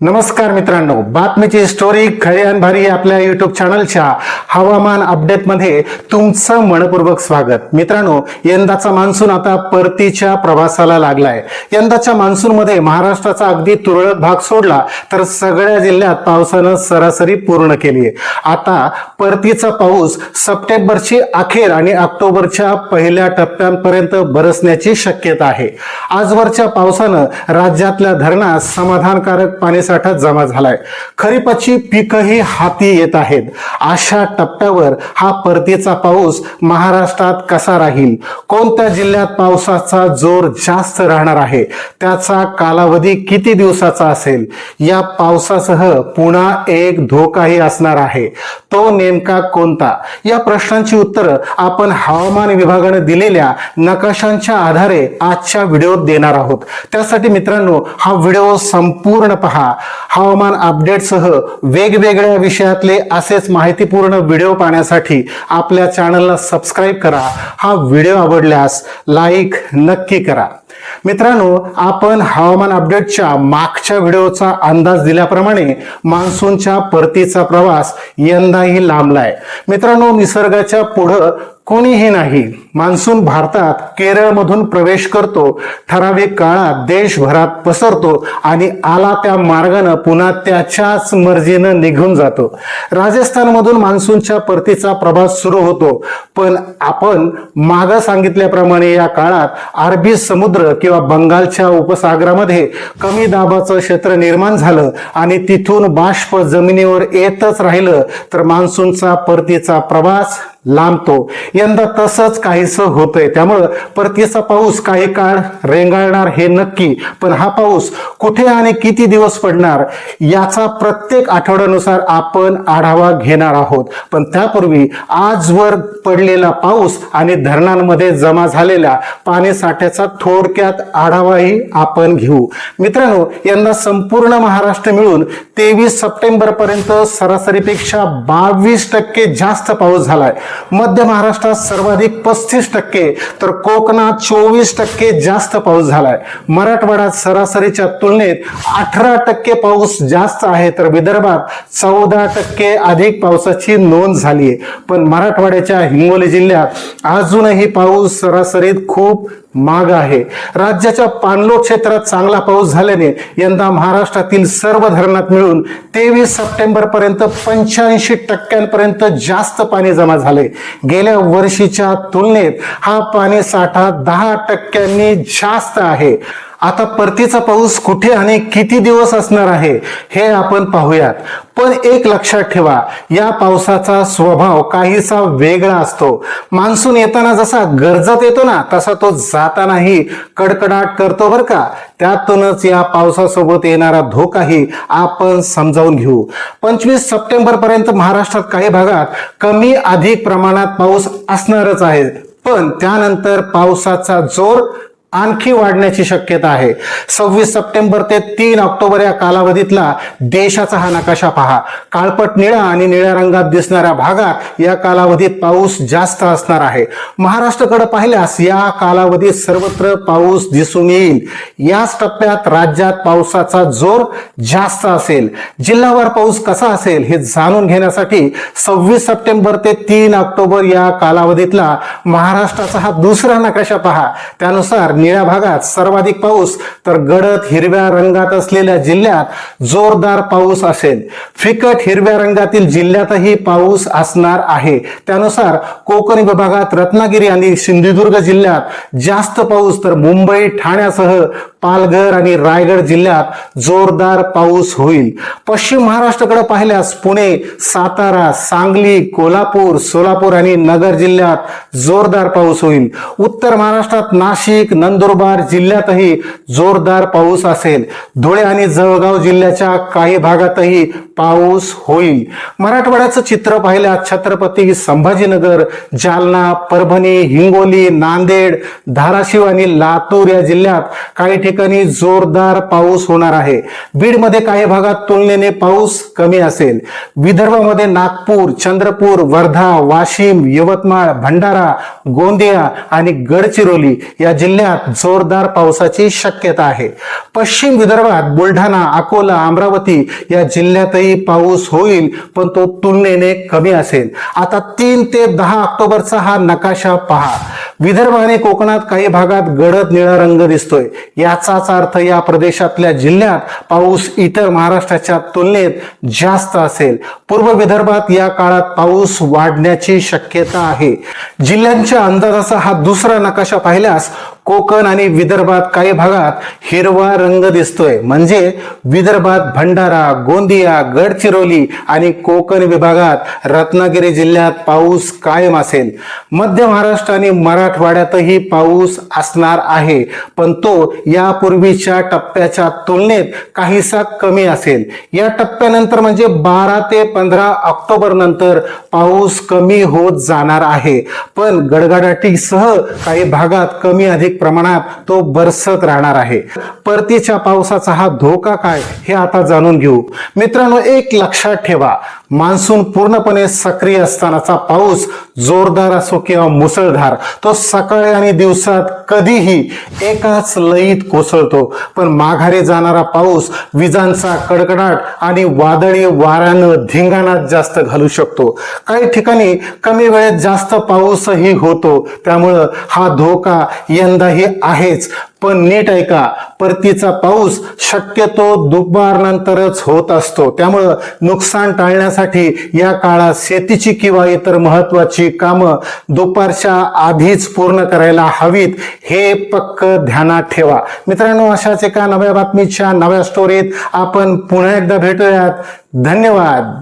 नमस्कार मित्रांनो बातमीची स्टोरी खरी आणि भारी आपल्या युट्यूब चॅनलच्या हवामान अपडेटमध्ये तुमचं मनपूर्वक स्वागत. मित्रांनो यंदाचा मान्सून आता परतीच्या प्रवासाला लागलाय. यंदाच्या मान्सूनमध्ये महाराष्ट्राचा अगदी तुरळक भाग सोडला तर सगळ्या जिल्ह्यात पावसानं सरासरी पूर्ण केली आता परतीचा पाऊस सप्टेंबरची अखेर आणि ऑक्टोबरच्या पहिल्या टप्प्यांपर्यंत बरसण्याची शक्यता आहे. आजवरच्या पावसानं राज्यातल्या धरणास समाधानकारक पाणी साठा जमा झालाय. खरीपाची पिकंही हाती येत आहेत. अशा टप्प्यावर हा परतीचा पाऊस महाराष्ट्रात कसा राहील? कोणत्या जिल्ह्यात पावसाचा जोर जास्त राहणार आहे? त्याचा कालावधी किती दिवसाचा असेल? या पावसासह पुन्हा एक धोकाही असणार आहे. तो नेमका कोणता? या प्रश्नांची उत्तरं आपण हवामान विभागाने दिलेल्या नकाशांच्या आधारे आजच्या व्हिडिओत देणार आहोत. त्यासाठी मित्रांनो हा व्हिडिओ संपूर्ण पहा. हवामान अपडेटसह वेगवेगळ्या विषयातले असेच माहितीपूर्ण व्हिडिओ पाहण्यासाठी आपल्या चॅनलला सबस्क्राईब करा. हा व्हिडिओ आवडल्यास लाईक नक्की करा. मित्रांनो आपण हवामान अपडेटच्या मागच्या व्हिडिओचा अंदाज दिल्याप्रमाणे मान्सूनच्या परतीचा प्रवास यंदाही लांबलाय. मित्रांनो निसर्गाच्या पुढं कोणीही नाही. मान्सून भारतात केरळमधून प्रवेश करतो. ठराविक काळात देशभरात पसरतो आणि आला त्या मार्गानं पुन्हा त्याच्याच मर्जीनं निघून जातो. राजस्थानमधून मान्सूनच्या परतीचा प्रवास सुरू होतो. पण आपण मागं सांगितल्याप्रमाणे या काळात अरबी समुद्र किंवा बंगालच्या उपसागरामध्ये कमी दाबाचं क्षेत्र निर्माण झालं आणि तिथून बाष्प जमिनीवर येतच राहिलं तर मान्सूनचा परतीचा प्रवास लांबतो. यंदा तसंच काहीसं होतंय. त्यामुळं परतीचा पाऊस काही काळ रेंगाळणार हे नक्की. पण हा पाऊस कुठे आणि किती दिवस पडणार याचा प्रत्येक आठवड्यानुसार आपण आढावा घेणार आहोत. पण त्यापूर्वी आजवर पडलेला पाऊस आणि धरणांमध्ये जमा झालेल्या पाणी साठ्याचा थोडक्यात आढावाही आपण घेऊ. मित्रांनो यंदा संपूर्ण महाराष्ट्र मिळून तेवीस सप्टेंबर पर्यंत सरासरीपेक्षा बावीस टक्के जास्त पाऊस झालाय. मध्य महाराष्ट्रात सर्वाधिक पस्तीस टक्के तर कोकणात चोवीस टक्के जास्त पाऊस झालाय. मराठवाड्यात सरासरीच्या तुलनेत अठरा टक्के पाऊस जास्त आहे तर विदर्भात चौदा टक्के अधिक पावसाची नोंद झाली आहे पण मराठवाड्याच्या हिंगोली जिल्ह्यात अजूनही पाऊस सरासरीत खूप माग आहे. राज्याच्या पाणलोट क्षेत्रात चांगला पाऊस झाल्याने यंदा महाराष्ट्रातील सर्व धरणात मिळून तेवीस सप्टेंबर पर्यंत पंच्याऐंशी टक्क्यांपर्यंत जास्त पाणी जमा झाले. गेल्या वर्षीच्या तुलनेत हा पाणी साठा दहा टक्क्यांनी जास्त आहे. आता परतीचा पाऊस कुठे आणि किती दिवस असणार आहे हे आपण पाहूयात. पण एक लक्षात ठेवा या पावसाचा स्वभाव काहीसा वेगळा असतो. मान्सून येताना जसा गरजत येतो ना तसा तो जातानाही कडकडाट करतो बरं का. त्यातूनच या पावसासोबत येणारा धोकाही आपण समजावून घेऊ. पंचवीस सप्टेंबर पर्यंत महाराष्ट्रात काही भागात कमी अधिक प्रमाणात पाऊस असणारच आहे. पण त्यानंतर पावसाचा जोर आणखी वाढण्याची शक्यता आहे. सव्वीस सप्टेंबर ते तीन ऑक्टोबर या कालावधीतला देशाचा हा नकाशा पहा. काळपट निळा आणि निळ्या रंगात दिसणाऱ्या भागात या कालावधीत पाऊस जास्त असणार आहे. महाराष्ट्राकडे पाहिल्यास या कालावधीत सर्वत्र पाऊस दिसून येईल. याच टप्प्यात राज्यात पावसाचा जोर जास्त असेल. जिल्हावार पाऊस कसा असेल हे जाणून घेण्यासाठी सव्वीस सप्टेंबर ते तीन ऑक्टोबर या कालावधीतला महाराष्ट्राचा हा दुसरा नकाशा पहा. त्यानुसार निळ्या भागात सर्वाधिक पाऊस तर गडद हिरव्या रंगात असलेल्या जिल्ह्यात जोरदार पाऊस असेल. फिकट हिरव्या रंगातील जिल्ह्यातही पाऊस असणार आहे. त्यानुसार कोकण विभागात रत्नागिरी आणि सिंधुदुर्ग जिल्ह्यात जास्त पाऊस तर मुंबई ठाण्यासह पालघर आणि रायगड जिल्ह्यात जोरदार पाऊस होईल. पश्चिम महाराष्ट्राकडे पाहिल्यास पुणे सातारा सांगली कोल्हापूर सोलापूर आणि नगर जिल्ह्यात जोरदार पाऊस होईल. उत्तर महाराष्ट्रात नाशिक नंदुरबार जिल्ह्यातही जोरदार पाऊस असेल. धुळे आणि जळगाव जिल्ह्याच्या काही भागातही पाऊस होईल. मराठवाड्याचं चित्र पाहिल्यास छत्रपती संभाजीनगर जालना परभणी हिंगोली नांदेड धाराशिव आणि लातूर या जिल्ह्यात काही ठिकाणी जोरदार पाऊस होणार आहे. बीडमध्ये काही भागात तुलनेने पाऊस कमी असेल. विदर्भामध्ये नागपूर चंद्रपूर वर्धा वाशिम यवतमाळ भंडारा गोंदिया आणि गडचिरोली या जिल्ह्यात जिल्ह्यात जोरदार पावसाची शक्यता आहे. पश्चिम विदर्भात बुलढाणा अकोला अमरावती या जिल्ह्यातही पाऊस होईल पण तो तुलनेने कमी असेल. आता तीन ते दहा ऑक्टोबरचा हा नकाशा पहा. विदर्भ आणि कोकणात काही भागात गडद निळा रंग दिसतोय. याचाच अर्थ या प्रदेशातल्या जिल्ह्यात पाऊस इतर महाराष्ट्राच्या तुलनेत जास्त असेल. पूर्व विदर्भात या काळात पाऊस वाढण्याची शक्यता आहे. जिल्ह्यांच्या अंदाजाचा हा दुसरा नकाशा पाहिल्यास कोकण आणि विदर्भात काही भागात हिरवा रंग दिसतोय. म्हणजे विदर्भात भंडारा गोंदिया गडचिरोली आणि कोकण विभागात रत्नागिरी जिल्ह्यात पाऊस कायम असेल. मध्य महाराष्ट्र आणि मराठवाड्यातही पाऊस असणार आहे. पण तो यापूर्वीच्या टप्प्याच्या तुलनेत काहीसा कमी असेल. या टप्प्यानंतर म्हणजे बारा ते पंधरा ऑक्टोबर नंतर पाऊस कमी होत जाणार आहे. पण गडगडाटीसह काही भागात कमी अधिक प्रमाणात तो बरसत राहणार आहे. परतीच्या पावसाचा हा धोका काय हे आता जाणून घेऊ. मित्रांनो एक लक्षात ठेवा. मान्सून पूर्णपणे सक्रिय असतानाचा पाऊस जोरदार असो किंवा मुसळधार तो सकाळी आणि दिवसात कधीही एकाच लईत कोसळतो. पण माघारी जाणारा पाऊस विजांचा कडकडाट आणि वादळी वाऱ्यानं धिंगाणात जास्त घालू शकतो. काही ठिकाणी कमी वेळेत जास्त पाऊसही होतो. त्यामुळं हा धोका यंदाही आहेच. पण नीट ऐका परतीचा पाऊस शक्यतो दुपारनंतरच होत असतो. त्यामुळं नुकसान टाळण्यासाठी या काळात शेतीची किंवा इतर महत्वाची कामं दुपारच्या आधीच पूर्ण करायला हवीत हे पक्क ध्यानात ठेवा. मित्रांनो अशाच एका नव्या बातमीच्या नव्या स्टोरीत आपण पुन्हा एकदा भेटूयात. धन्यवाद.